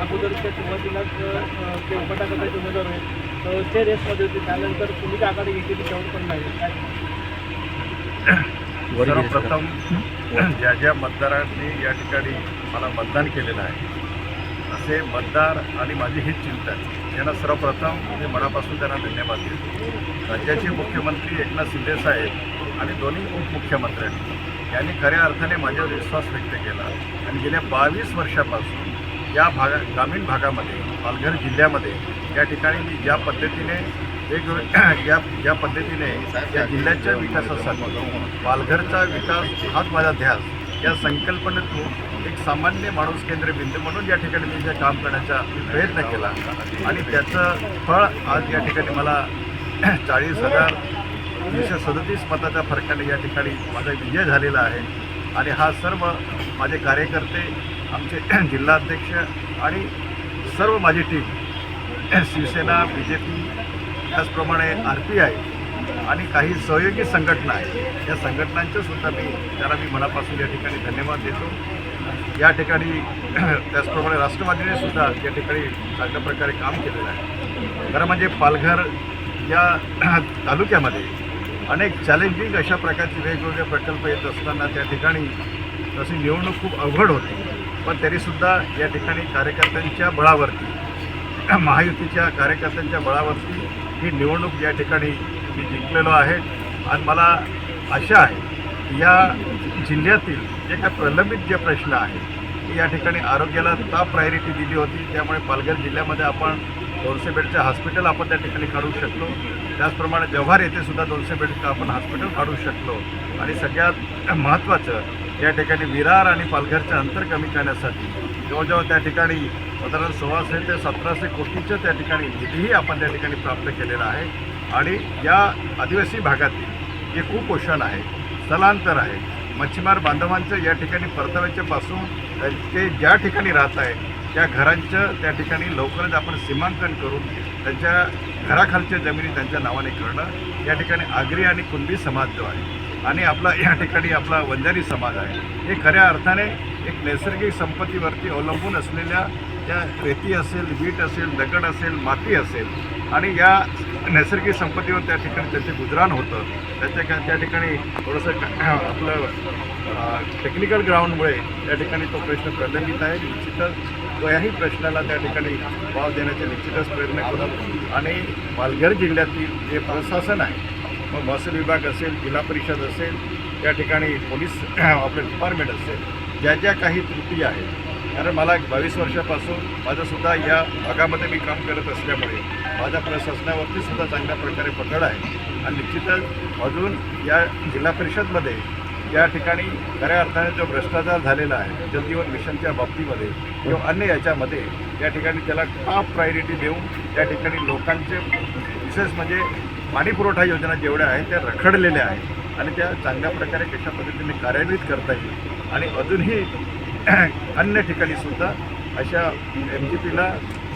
अगोदरच्या सुरुवातीलाच अ, ते उपटा उमेदवार आहेत अ, ते रेसमध्ये होते. त्यानंतर तुम्ही काय आघाडी घेतली त्यावर पण नाही. सर्वप्रथम ज्या ज्या मतदारांनी या ठिकाणी मला मतदान केलेलं आहे असे मतदार आणि माझी हीच चिंता आहे. यांना सर्वप्रथम मी मनापासून त्यांना धन्यवाद देतो. राज्याचे मुख्यमंत्री एकनाथ शिंदे साहेब आणि दोन्ही उपमुख्यमंत्र्यांनी यांनी खऱ्या अर्थाने माझ्यावर विश्वास व्यक्त केला. आणि गेल्या बावीस वर्षापासून या भागा ग्रामीण भागामध्ये पालघर जिल्ह्यामध्ये या ठिकाणी मी ज्या पद्धतीने वेगवेगळ्या ज्या ज्या पद्धतीने या जिल्ह्याच्या विकासासाठी पालघरचा विकास हाच माझा ध्यास या संकल्पनेतून एक सामान्य माणूस केंद्र बिंदू म्हणून या ठिकाणी मी जे काम करण्याचा प्रयत्न केला आणि त्याचं फळ आज या ठिकाणी मला चाळीस हजार तीनशे सदतीस मताच्या फरकाने या ठिकाणी माझा विजय झालेला आहे. आणि हा सर्व माझे कार्यकर्ते आमचे जिल्हाध्यक्ष आणि सर्व माझी team Shiv Sena B J P त्याचप्रमाणे आर पी आय आणि काही सहयोगी संघटना आहेत. या संघटनांच्यासुद्धा मी त्याला मी मनापासून या ठिकाणी धन्यवाद देतो. या ठिकाणी त्याचप्रमाणे राष्ट्रवादीने सुद्धा या ठिकाणी चांगल्या प्रकारे काम केलेलं आहे. खरं म्हणजे पालघर या तालुक्यामध्ये अनेक चॅलेंजिंग अशा प्रकारचे वेगवेगळे प्रकल्प येत असताना त्या ठिकाणी तशी निवडणूक खूप अवघड होती. पण तरीसुद्धा या ठिकाणी कार्यकर्त्यांच्या बळावरती महायुतीच्या कार्यकर्त्यांच्या बळावरती ही निवडणूक या ठिकाणी मी जिंकलेलो आहे. आणि मला आशा आहे की या जिल्ह्यातील जे काही प्रलंबित जे प्रश्न आहेत ते या ठिकाणी आरोग्याला टॉप प्रायोरिटी दिली होती. त्यामुळे पालघर जिल्ह्यामध्ये आपण दोनशे बेडचं हॉस्पिटल आपण त्या ठिकाणी काढू शकलो. त्याचप्रमाणे जव्हार येथे सुद्धा दोनशे बेडचं आपण हॉस्पिटल काढू शकलो. आणि सगळ्यात महत्त्वाचं या ठिकाणी विरार आणि पालघरचं अंतर कमी करण्यासाठी जवळजवळ त्या ठिकाणी साधारण सोळाशे ते सतराशे कोटीचं त्या ठिकाणी निधीही आपण त्या ठिकाणी प्राप्त केलेला आहे. आणि या आदिवासी भागातील जे कुपोषण आहे स्थलांतर आहे मच्छीमार बांधवांचं या ठिकाणी परताव्याच्यापासून ते ज्या ठिकाणी राहत आहे त्या घरांचं त्या ठिकाणी लवकरच आपण सीमांकन करून त्यांच्या घराखालच्या जमिनी त्यांच्या नावाने करणं या ठिकाणी आगरी आणि कुणबी समाज जो आहे आणि आपला या ठिकाणी आपला वंजारी समाज आहे. हे खऱ्या अर्थाने एक नैसर्गिक संपत्तीवरती अवलंबून असलेल्या त्या रेती असेल वीट असेल दगड असेल माती असेल आणि या नैसर्गिक संपत्तीवर त्या ठिकाणी त्याचे गुजराण होतं. त्याच्या का त्या ठिकाणी थोडंसं आपलं टेक्निकल ग्राउंडमुळे त्या ठिकाणी तो प्रश्न प्रलंबित आहे. निश्चितच तो याही प्रश्नाला त्या ठिकाणी वाव देण्याचे निश्चितच प्रयत्न करू आणि पालघर जिल्ह्यातील जे प्रशासन आहे मग महसूल विभाग असेल जिल्हा परिषद असेल त्या ठिकाणी पोलीस आपलं डिपार्टमेंट असेल ज्या ज्या काही त्रुटी आहेत. कारण मला एक बावीस वर्षापासून माझंसुद्धा या भागामध्ये मी काम करत असल्यामुळे माझ्या प्रशासनावरती सुद्धा चांगल्या प्रकारे पकड आहे. आणि निश्चितच अजून या जिल्हा परिषदमध्ये या ठिकाणी खऱ्या अर्थाने जो भ्रष्टाचार झालेला आहे जलजीवन मिशनच्या बाबतीमध्ये किंवा अन्य याच्यामध्ये या ठिकाणी त्याला टॉप प्रायोरिटी देऊन त्या ठिकाणी लोकांचे विशेष म्हणजे पाणी पुरवठा योजना जेवढ्या आहेत त्या रखडलेल्या आहेत. आणि त्या चांगल्या प्रकारे कशा पद्धतीने कार्यान्वित करता येईल आणि अजूनही अन्य ठिकाणी सुद्धा अशा एम जी पीला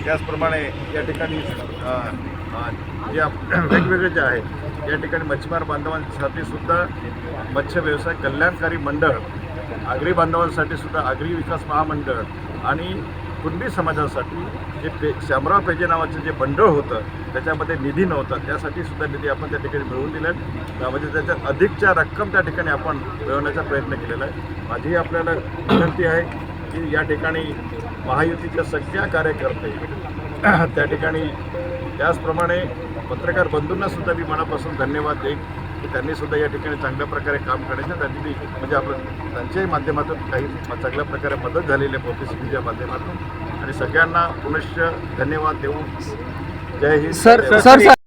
त्याचप्रमाणे या ठिकाणी ज्या जे आप- वेगवेगळे जे आहेत या ठिकाणी मच्छीमार बांधवांसाठी सुद्धा मत्स्य व्यवसाय कल्याणकारी मंडळ आगरी बांधवांसाठी सुद्धा आगरी विकास महामंडळ आणि कुणबी समाजासाठी जे पे श्यामराव पेजे नावाचं जे बंडळ होतं त्याच्यामध्ये निधी नव्हता. त्यासाठी सुद्धा निधी आपण त्या ठिकाणी मिळवून दिला त्यामध्ये त्याच्या अधिकच्या रक्कम त्या ठिकाणी आपण मिळवण्याचा प्रयत्न केलेला आहे. माझी आपल्याला विनंती आहे की या ठिकाणी महायुतीच्या सगळ्या कार्यकर्ते त्या ठिकाणी त्याचप्रमाणे पत्रकार बंधूंना सुद्धा मी मनापासून धन्यवाद देईन. की त्यांनी सुद्धा या ठिकाणी चांगल्या प्रकारे काम करण्याच्या त्यांनी म्हणजे आपण त्यांच्याही माध्यमातून काही चांगल्या प्रकारे मदत झालेली आहे पब्लिसिटीच्या माध्यमातून. आणि सगळ्यांना पुनश्च धन्यवाद देऊन जय हिंद. सर. सर.